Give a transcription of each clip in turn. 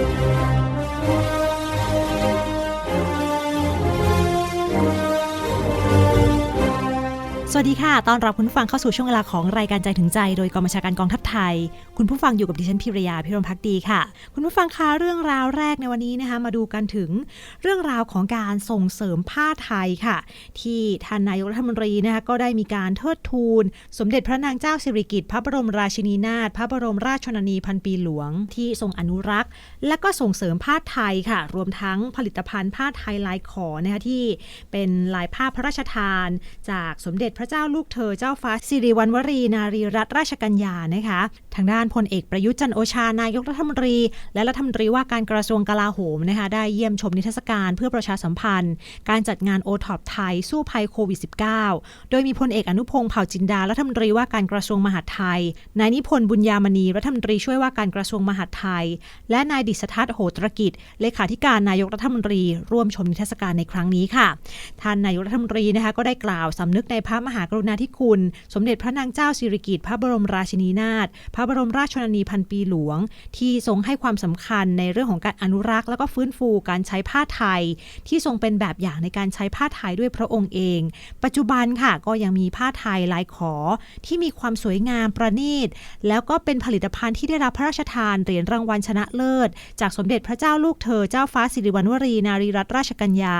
ส วัสดีค่ะ ตอนรับคุณฟังเข้าสู่ช่วงเวลาของรายการใจถึงใจ โดยกองบัญชาการกองทัพไทย คุณผู้ฟังอยู่กับดิฉันพิรยาพิรมพักดีค่ะ คุณผู้ฟังคะเรื่องราวแรกในวันนี้นะคะ มาดูกันถึงเรื่องราวของการส่งเสริมผ้าไทยค่ะ ที่ท่านนายกรัฐมนตรีนะคะก็ได้มีการเทิดทูน สมเด็จพระนางเจ้าสิริกิติ์พระบรมราชินีนาถพระบรมราชชนนีพันปีหลวง ที่ทรงอนุรักษ์ และก็ส่งเสริมผ้าไทยค่ะ รวมทั้งผลิตภัณฑ์ผ้าไทยลายขอนะคะที่เป็นลายผ้าพระราชทาน จากสมเด็จพระเจ้าลูกเธอเจ้าฟ้าสิริวัณวรีนารีรัตนราชกัญญานะคะ ทางด้านพลเอกประยุทธ์จันโอชานายกรัฐมนตรี และรัฐมนตรีว่าการกระทรวงกลาโหมนะคะได้เยี่ยมชมนิทรรศการเพื่อประชาสัมพันธ์ การจัดงานโอท็อปไทยสู้ภัยโควิด -19 โดยมีพลเอกอนุพงศ์เผ่าจินดารัฐมนตรีว่าการกระทรวงมหาดไทย นายนิพนธ์บุญญามณีรัฐมนตรีช่วยว่าการกระทรวงมหาดไทย และนายดิษฐทัศน์โหตรกิจ เลขาธิการนายกรัฐมนตรี ร่วมชมนิทรรศการในครั้งนี้ค่ะท่านนายกรัฐมนตรีนะคะก็ได้กล่าวสำนึกในพระมหากรุณาธิคุณ สมเด็จพระนางเจ้าสิริกิติ์พระบรมราชินีนาถพระบรมราชชนนีพันปีหลวง ที่ทรงให้ความสำคัญในเรื่องของการอนุรักษ์ และก็ฟื้นฟูการใช้ผ้าไทย ที่ทรงเป็นแบบอย่างในการใช้ผ้าไทยด้วยพระองค์เอง ปัจจุบันค่ะก็ยังมีผ้าไทยลายขอ ที่มีความสวยงามประณีต แล้วก็เป็นผลิตภัณฑ์ที่ได้รับพระราชทานเหรียญรางวัลชนะเลิศ จากสมเด็จพระเจ้าลูกเธอเจ้าฟ้าสิริวัณวรีนารีรัตนราชกัญญา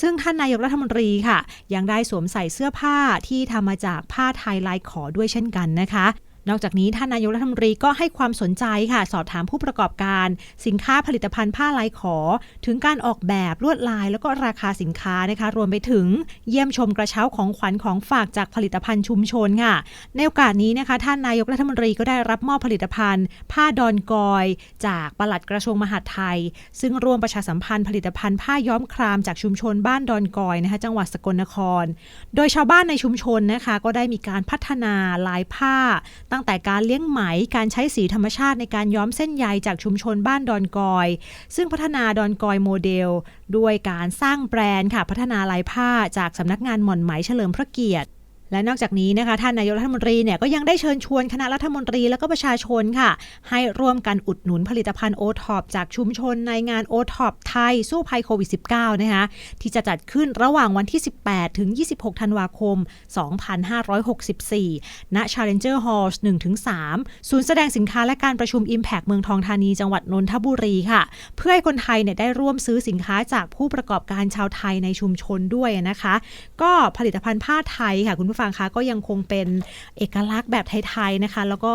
ซึ่งท่านนายกรัฐมนตรีค่ะ ยังได้สวมใส่เสื้อผ้าที่ที่ทำมาจากผ้าไทยลายขอด้วยเช่นกันนะคะ นอกจากนี้ท่านนายกรัฐมนตรีก็ให้ความสนใจค่ะ สอบถามผู้ประกอบการ สินค้าผลิตภัณฑ์ผ้าลายขอ ถึงการออกแบบลวดลาย แล้วก็ราคาสินค้านะคะ รวมไปถึงเยี่ยมชมกระเช้าของขวัญของฝากจากผลิตภัณฑ์ชุมชนค่ะ ในโอกาสนี้นะคะ ท่านนายกรัฐมนตรีก็ได้รับมอบผลิตภัณฑ์ ผ้าดอนกอย จากปลัดกระทรวงมหาดไทย ซึ่งร่วมประชาสัมพันธ์ผลิตภัณฑ์ผ้าย้อมครามจากชุมชนบ้านดอนกอยนะคะจังหวัดสกลนคร โดยชาวบ้านในชุมชนนะคะ ก็ได้มีการพัฒนาลายผ้าตั้งแต่การเลี้ยงไหมการใช้สีธรรมชาติในการย้อมเส้นใยจากชุมชนบ้านดอนกอย ซึ่งพัฒนาดอนกอยโมเดล ด้วยการสร้างแบรนด์ค่ะพัฒนาลายผ้าจากสำนักงานหม่อนไหมเฉลิมพระเกียรติ และนอกจากนี้นะคะท่านนายกรัฐมนตรีเนี่ยก็ยังได้เชิญชวนคณะรัฐมนตรีและก็ประชาชนค่ะ ให้ร่วมกันอุดหนุนผลิตภัณฑ์โอท็อปจากชุมชนในงานโอท็อปไทยสู้ภัยโควิด -19 นะคะที่จะจัดขึ้นระหว่างวันที่ 18 ถึง 26 ธันวาคม 2564 ณ Challenger Hall 1-3 ศูนย์แสดงสินค้าและการประชุม Impact เมืองทองธานีจังหวัดนนทบุรีค่ะ เพื่อให้คนไทยเนี่ยได้ร่วมซื้อสินค้าจากผู้ประกอบการชาวไทยในชุมชนด้วยนะคะ ก็ผลิตภัณฑ์ผ้าไทยค่ะคุณผู้ฟังคะก็ยังคงเป็นเอกลักษณ์แบบไทยๆนะคะ แล้วก็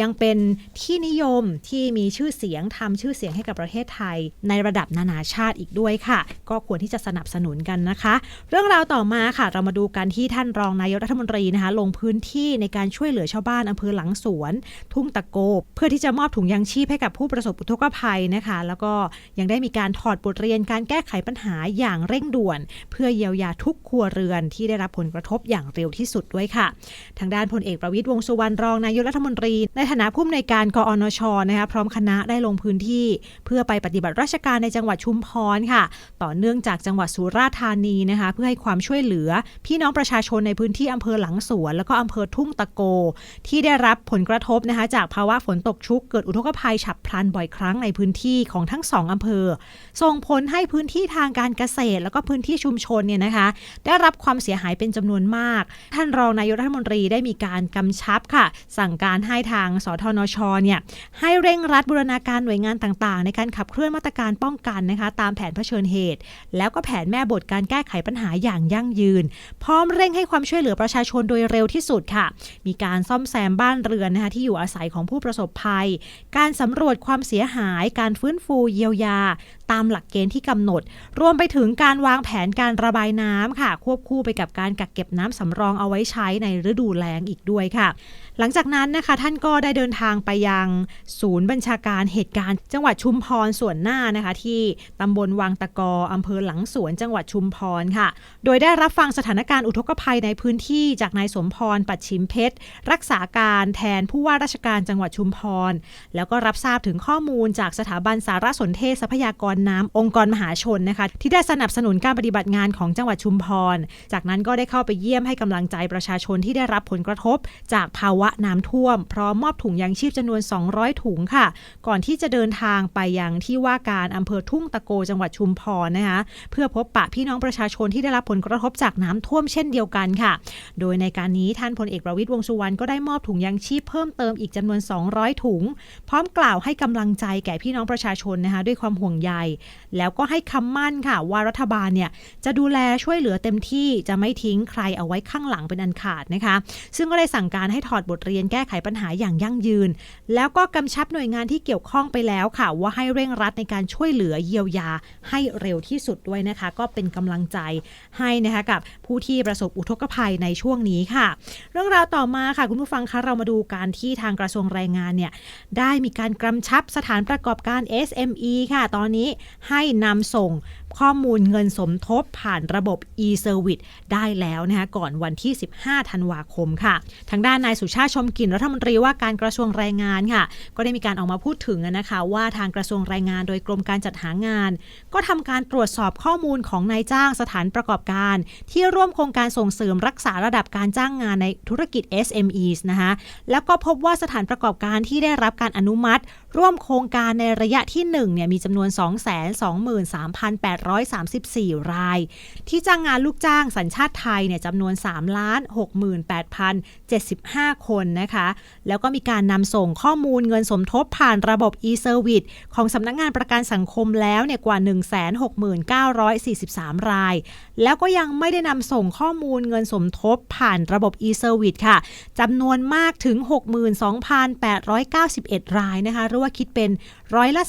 ยังเป็นที่นิยมที่มีชื่อเสียงทำชื่อเสียงให้กับประเทศไทย ในระดับนานาชาติอีกด้วยค่ะ ก็ควรที่จะสนับสนุนกันนะคะ เรื่องราวต่อมาค่ะ เรามาดูกันที่ท่านรองนายกรัฐมนตรีนะคะ ลงพื้นที่ในการช่วยเหลือชาวบ้านอำเภอหลังสวน ทุ่งตะโกเพื่อที่จะมอบถุงยางชีพให้กับผู้ประสบอุทกภัยนะคะ แล้วก็ยังได้มีการถอดบทเรียนการแก้ไขปัญหาอย่างเร่งด่วน เพื่อเยียวยาทุกครัวเรือนที่ได้รับผลกระทบอย่างเร็วที่สุดด้วยค่ะ ทางด้านพลเอกประวิตยวงสุวรรณรองนายกรัฐมนตรี ในฐานะผู้อำนวยการกอนชนะคะพร้อมคณะได้ลงพื้นที่ เพื่อไปปฏิบัติราชการในจังหวัดชุมพรค่ะ ต่อเนื่องจากจังหวัดสุราษฎร์ธานีนะคะเพื่อให้ความช่วยเหลือ พี่น้องประชาชนในพื้นที่อำเภอหลังสวน แล้วก็อำเภอทุ่งตะโก ที่ได้รับผลกระทบนะคะจากภาวะฝนตกชุกเกิดอุทกภัยฉับพลันบ่อยครั้งในพื้นที่ของทั้งสองอำเภอ ส่งผลให้พื้นที่ทางการเกษตร แล้วก็พื้นที่ชุมชนเนี่ยนะคะ ได้รับความเสียหายเป็นจำนวนมากท่านรองนายกรัฐมนตรีได้มีการกำชับค่ะ สั่งการให้ทางสทนชเนี่ยให้เร่งรัดบูรณาการหน่วยงานต่างๆ ในการขับเคลื่อนมาตรการป้องกันนะคะ ตามแผนเผชิญเหตุ แล้วก็แผนแม่บทการแก้ไขปัญหาอย่างยั่งยืน พร้อมเร่งให้ความช่วยเหลือประชาชนโดยเร็วที่สุดค่ะ มีการซ่อมแซมบ้านเรือนนะคะที่อยู่อาศัยของผู้ประสบภัย การสำรวจความเสียหาย การฟื้นฟูเยียวยา ตามหลักเกณฑ์ที่กำหนด รวมไปถึงการวางแผนการระบายน้ำค่ะ ควบคู่ไปกับการกักเก็บน้ำสำรองเอาไว้ใช้ในฤดูแล้งอีกด้วยค่ะหลังจากนั้นนะคะท่านก็ได้เดินทางไปยังศูนย์บัญชาการเหตุการณ์ จังหวัดชุมพรส่วนหน้านะคะ ที่ตำบลวังตะกออำเภอหลังสวนจังหวัดชุมพรค่ะ โดยได้รับฟังสถานการณ์อุทกภัยในพื้นที่จากนายสมพรปัดชิมเพชร รักษาการแทนผู้ว่าราชการจังหวัดชุมพร แล้วก็รับทราบถึงข้อมูลจากสถาบันสารสนเทศทรัพยากรน้ำองค์กรมหาชนนะคะ ที่ได้สนับสนุนการปฏิบัติงานของจังหวัดชุมพร จากนั้นก็ได้เข้าไปเยี่ยมให้กำลังใจประชาชนที่ได้รับผลกระทบจากภาวาวะน้ำท่วม พร้อมมอบถุงยางชีพจำนวน 200 ถุงค่ะ ก่อนที่จะเดินทางไปยังที่ว่าการอำเภอทุ่งตะโกจังหวัดชุมพรนะคะเพื่อพบปะพี่น้องประชาชนที่ได้รับผลกระทบจากน้ำท่วมเช่นเดียวกันค่ะ โดยในการนี้ท่านพลเอกประวิตยวงสุวรรณก็ได้มอบถุงยางชีพเพิ่มเติมอีกจำนวน 200 ถุง พร้อมกล่าวให้กำลังใจแก่พี่น้องประชาชนนะคะด้วยความห่วงใย แล้วก็ให้คำมั่นค่ะ ว่ารัฐบาลเนี่ยจะดูแลช่วยเหลือเต็มที่จะไม่ทิ้งใครเอาไว้ข้างหลังเป็นอันขาดนะคะ ซึ่งก็ได้สั่งการให้ถอดบทเรียนแก้ไขปัญหาอย่างยั่งยืน แล้วก็กำชับหน่วยงานที่เกี่ยวข้องไปแล้วค่ะ ว่าให้เร่งรัดในการช่วยเหลือเยียวยาให้เร็วที่สุดด้วยนะคะ ก็เป็นกำลังใจให้นะคะกับผู้ที่ประสบอุทกภัยในช่วงนี้ค่ะ เรื่องราวต่อมาค่ะ คุณผู้ฟังคะเรามาดูการที่ทางกระทรวงแรงงานเนี่ยได้มีการกำชับสถานประกอบการ SME ค่ะ ตอนนี้ให้นำส่ง ข้อมูลเงินสมทบผ่านระบบ e-service ได้แล้วนะคะก่อนวันที่ 15 ธันวาคมค่ะ ทางด้านนายสุชาติชมกินรัฐมนตรีว่าการกระทรวงแรงงานค่ะ ก็ได้มีการออกมาพูดถึงนะคะว่าทางกระทรวงแรงงานโดยกรมการจัดหางาน ก็ทำการตรวจสอบข้อมูลของนายจ้างสถานประกอบการ ที่ร่วมโครงการส่งเสริมรักษาระดับการจ้างงานในธุรกิจ SMEs นะคะแล้วก็พบว่าสถานประกอบการที่ได้รับการอนุมัติ ร่วมโครงการในระยะที่1เนี่ยมีจำนวน834 ราย ที่จ้างงานลูกจ้างสัญชาติไทยเนี่ยจำนวน 3 6 8 0 75 คนนะคะ แล้วก็มีการนำส่งข้อมูลเงินสมทบผ่านระบบ e-service ของสำนักงงานประกันสังคมแล้วเนี่ยกว่า 169,43 ราย แล้วก็ยังไม่ได้นำส่งข้อมูลเงินสมทบผ่านระบบ e-service ค่ะจำนวนมากถึง 62,891 รายนะคะหรือว่าคิดเป็นร้อยละ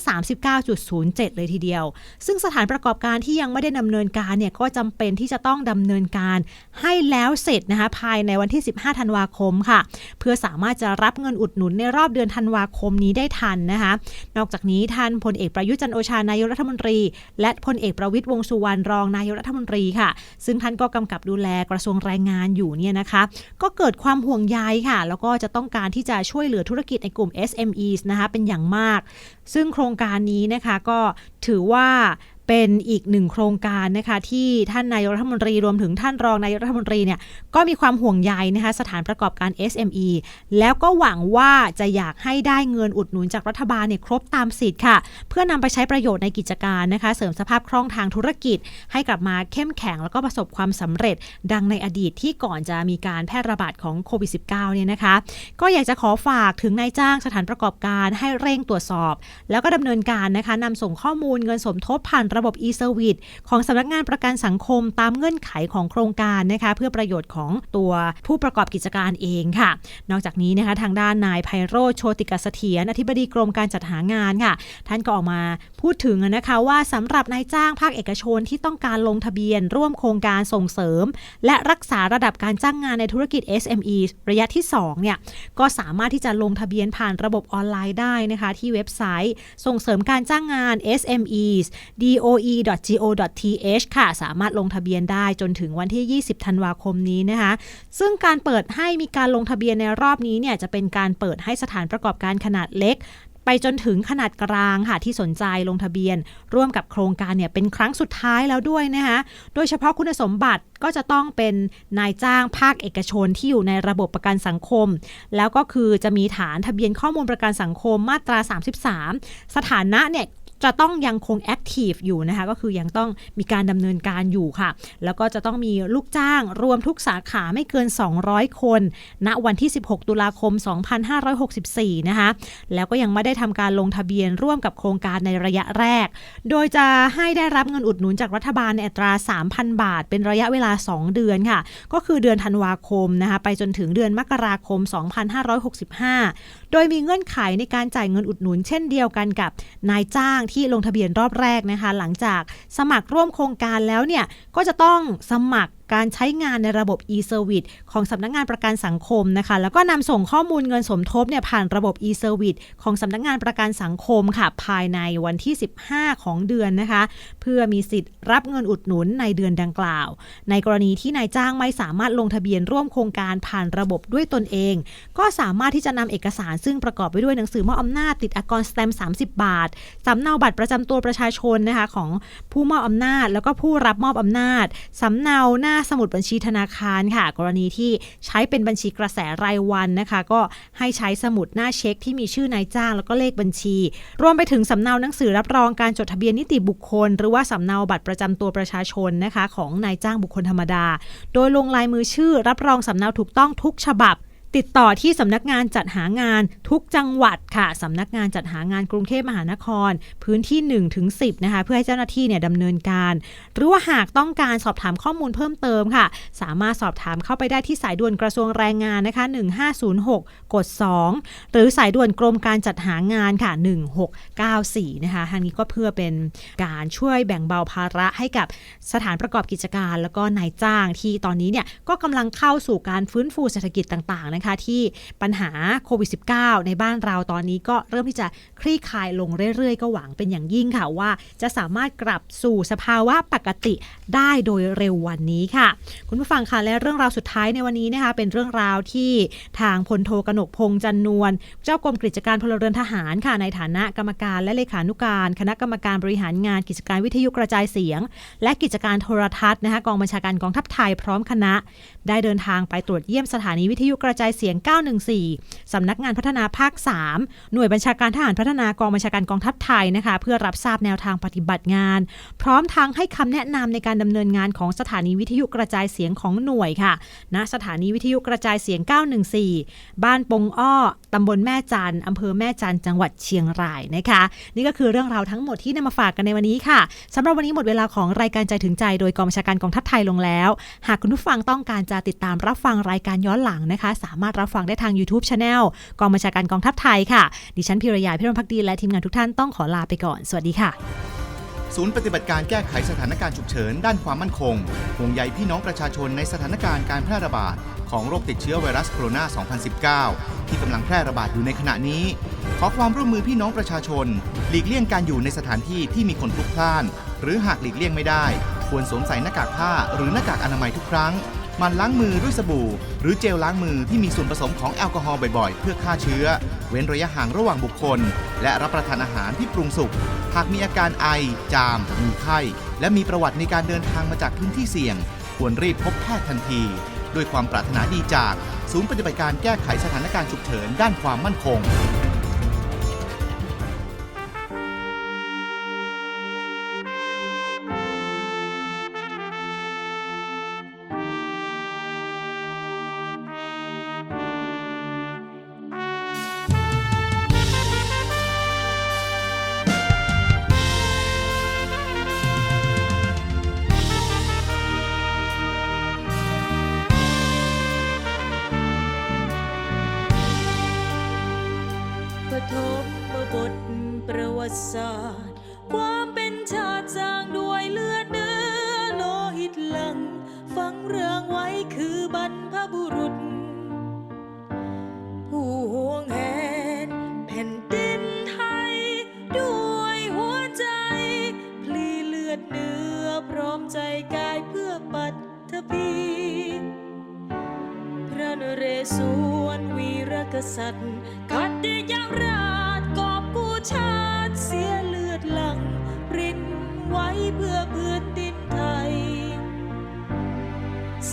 39.07 เลยทีเดียว ซึ่งสถานประกอบการที่ยังไม่ได้ดำเนินการเนี่ยก็จำเป็นที่จะต้องดำเนินการให้แล้วเสร็จนะคะภายในวันที่ 15 ธันวาคมค่ะ เพื่อสามารถจะรับเงินอุดหนุนในรอบเดือนธันวาคมนี้ได้ทันนะคะ นอกจากนี้ท่านพลเอกประยุจันโอชานายกรัฐมนตรี และพลเอกประวิตยวงสุวรรณรองนายกรัฐมนตรีค่ะ ซึ่งท่านก็กำกับดูแลกระทรวงแรงงานอยู่เนี่ยนะคะ ก็เกิดความห่วงใยค่ะ แล้วก็จะต้องการที่จะช่วยเหลือธุรกิจในกลุ่ม SMEs นะคะเป็นอย่างมาก ซึ่งโครงการนี้นะคะก็ถือว่า เป็นอีกหนึ่งโครงการนะคะที่ท่านนายกรัฐมนตรีรวมถึงท่านรองนายกรัฐมนตรีเนี่ยก็มีความห่วงใยนะคะสถานประกอบการ SME แล้วก็หวังว่าจะอยากให้ได้เงินอุดหนุนจากรัฐบาลเนี่ยครบตามสิทธิ์ค่ะ เพื่อนำไปใช้ประโยชน์ในกิจการนะคะ เสริมสภาพคล่องทางธุรกิจ ให้กลับมาเข้มแข็งแล้วก็ประสบความสำเร็จ ดังในอดีตที่ก่อนจะมีการแพร่ระบาดของโควิด -19 เนี่ยนะคะ ก็อยากจะขอฝากถึงนายจ้างสถานประกอบการให้เร่งตรวจสอบ แล้วก็ดำเนินการนะคะนำส่งข้อมูลเงินสมทบผ่านระระบบ e-service ของสำนักงานประกันสังคมตามเงื่อนไขของโครงการนะคะเพื่อประโยชน์ของตัวผู้ประกอบกิจการเองค่ะ นอกจากนี้นะคะทางด้านนายไพโรจน์โชติกเสถียรอธิบดีกรมการจัดหางานค่ะ ท่านก็ออกมาพูดถึงนะคะว่าสำหรับนายจ้างภาคเอกชนที่ต้องการลงทะเบียน ร่วมโครงการส่งเสริม และรักษาระดับการจ้างงานในธุรกิจ SME ระยะที่2เนี่ยก็สามารถที่จะลงทะเบียนผ่านระบบออนไลน์ได้นะคะที่เว็บไซต์ส่งเสริมการจ้างงาน SMEs d doe.go.th ค่ะ สามารถลงทะเบียนได้จนถึงวันที่ 20 ธันวาคมนี้นะคะ ซึ่งการเปิดให้มีการลงทะเบียนในรอบนี้เนี่ยจะเป็นการเปิดให้สถานประกอบการขนาดเล็กไปจนถึงขนาดกลางค่ะที่สนใจลงทะเบียน ร่วมกับโครงการเนี่ยเป็นครั้งสุดท้ายแล้วด้วยนะคะโดยเฉพาะคุณสมบัติก็จะต้องเป็นนายจ้างภาคเอกชนที่อยู่ในระบบประกันสังคม แล้วก็คือจะมีฐานทะเบียนข้อมูลประกันสังคมมาตรา 33 สถานะเนี่ย จะต้องยังคงแอคทีฟอยู่นะคะก็คือยังต้องมีการดำเนินการอยู่ค่ะ แล้วก็จะต้องมีลูกจ้างรวมทุกสาขาไม่เกิน 200 คน ณวันที่ 16 ตุลาคม 2564 นะคะแล้วก็ยังไม่ได้ทำการลงทะเบียนร่วมกับโครงการในระยะแรก โดยจะให้ได้รับเงินอุดหนุนจากรัฐบาลในอัตรา 3,000 บาท เป็นระยะเวลา 2 เดือนค่ะ ก็คือเดือนธันวาคมนะคะไปจนถึงเดือนมกราคม 2565 โดยมีเงื่อนไขในการจ่ายเงินอุดหนุนเช่นเดียวกันกับนายจ้างที่ลงทะเบียนรอบแรกนะคะ หลังจากสมัครร่วมโครงการแล้วเนี่ยก็จะต้องสมัคร การใช้งานในระบบ e-service ของสำนักงงานประกันสังคมนะคะ แล้วก็นำส่งข้อมูลเงินสมทบเนี่ยผ่านระบบ e-service ของสำนักงงานประกันสังคมค่ะ ภายในวันที่ 15 ของเดือนนะคะ เพื่อมีสิทธิ์รับเงินอุดหนุนในเดือนดังกล่าว ในกรณีที่นายจ้างไม่สามารถลงทะเบียนร่วมโครงการผ่านระบบด้วยตนเอง ก็สามารถที่จะนำเอกสารซึ่งประกอบไปด้วยหนังสือมอบอำนาจติดอากรสแตมป์30 บาทสำเนาบัตรประจำตัวประชาชนนะคะของผู้มอบอำนาจ แล้วก็ผู้รับมอบอำนาจสำเนาหน้าสมุดบัญชีธนาคารค่ะ กรณีที่ใช้เป็นบัญชีกระแสรายวันนะคะ ก็ให้ใช้สมุดหน้าเช็คที่มีชื่อนายจ้างแล้วก็เลขบัญชี รวมไปถึงสำเนาหนังสือรับรองการจดทะเบียนนิติบุคคล หรือว่าสำเนาบัตรประจำตัวประชาชนนะคะ ของนายจ้างบุคคลธรรมดา โดยลงลายมือชื่อรับรองสำเนาถูกต้องทุกฉบับ ติดต่อที่สำนักงานจัดหางานทุกจังหวัดค่ะสำนักงานจัดหางานกรุงเทพมหานคร พื้นที่1ถึง10นะคะเพื่อให้เจ้าหน้าที่เนี่ยดำเนินการ หรือว่าหากต้องการสอบถามข้อมูลเพิ่มเติมค่ะ สามารถสอบถามเข้าไปได้ที่สายด่วนกระทรวงแรงงานนะคะ1506 กด 2 หรือสายด่วนกรมการจัดหางานค่ะ 1694นะคะทางนี้ก็เพื่อเป็นการช่วยแบ่งเบาภาระให้กับสถานประกอบกิจการ แล้วก็นายจ้างที่ตอนนี้เนี่ยก็กำลังเข้าสู่การฟื้นฟูเศรษฐกิจต่างๆนะคะที่ปัญหาโควิด -19 ในบ้านเราตอนนี้ก็เริ่มที่จะคลี่คลายลงเรื่อยๆ ก็หวังเป็นอย่างยิ่งค่ะว่า จะสามารถกลับสู่สภาวะปกติได้โดยเร็ววันนี้ค่ะ คุณผู้ฟังคะและเรื่องราวสุดท้ายในวันนี้นะคะเป็นเรื่องราวที่ทางพลโทกนกพงษ์จันนวลเจ้ากรมกิจการพลเรือนทหารค่ะในฐานะกรรมการและเลขานุการ คณะกรรมการบริหารงานกิจการวิทยุกระจายเสียง และกิจการโทรทัศน์นะคะกองบัญชาการกองทัพไทยพร้อมคณะ ได้เดินทางไปตรวจเยี่ยมสถานีวิทยุกระจายเสียง 914 สำนักงานพัฒนาภาค 3 หน่วยบัญชาการทหารพัฒนากองบัญชาการกองทัพไทยนะคะ เพื่อรับทราบแนวทางปฏิบัติงาน พร้อมทั้งให้คำแนะนำในการดำเนินงานของสถานีวิทยุกระจายเสียงของหน่วยค่ะณสถานีวิทยุกระจายเสียง 914 บ้านปงอ้อตำบลแม่จันอำเภอแม่จันจังหวัดเชียงรายนะคะ นี่ก็คือเรื่องราวทั้งหมดที่นำมาฝากกันในวันนี้ค่ะสำหรับวันนี้หมดเวลาของรายการใจถึงใจ โดยกองบัญชาการกองทัพไทยลงแล้ว หากคุณผู้ฟังต้องการจะติดตามรับฟังรายการย้อนหลังนะคะสามารถรับฟังได้ทาง YouTube Channel กองบัญชาการกองทัพไทยค่ะ ดิฉันพิรยาพิรมพักดีและทีมงานทุกท่านต้องขอลาไปก่อน สวัสดีค่ะ ศูนย์ปฏิบัติการแก้ไขสถานการณ์ฉุกเฉิน ด้านความมั่นคงห่วงใยพี่น้องประชาชนในสถานการณ์การแพร่ระบาดของโรคติดเชื้อไวรัสโคโรนา 2019 ที่กำลังแพร่ระบาดอยู่ในขณะนี้ ขอความร่วมมือพี่น้องประชาชน หลีกเลี่ยงการอยู่ในสถานที่ที่มีคนพลุกพล่าน หรือหากหลีกเลี่ยงไม่ได้ ควรสวมใส่หน้ากากผ้าหรือหน้ากากอนามัยทุกครั้ง มันล้างมือด้วยสบู่ หรือเจลล้างมือที่มีส่วนผสมของแอลกอฮอล์บ่อยๆ เพื่อฆ่าเชื้อ เว้นระยะห่างระหว่างบุคคล และรับประทานอาหารที่ปรุงสุก หากมีอาการไอ จาม มีไข้ และมีประวัติในการเดินทางมาจากพื้นที่เสี่ยง ควรรีบพบแพทย์ทันที ด้วยความปรารถนาดีจาก ศูนย์ปฏิบัติการแก้ไขสถานการณ์ฉุกเฉินด้านความมั่นคง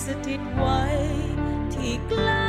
สถิตไว้ที่กล้า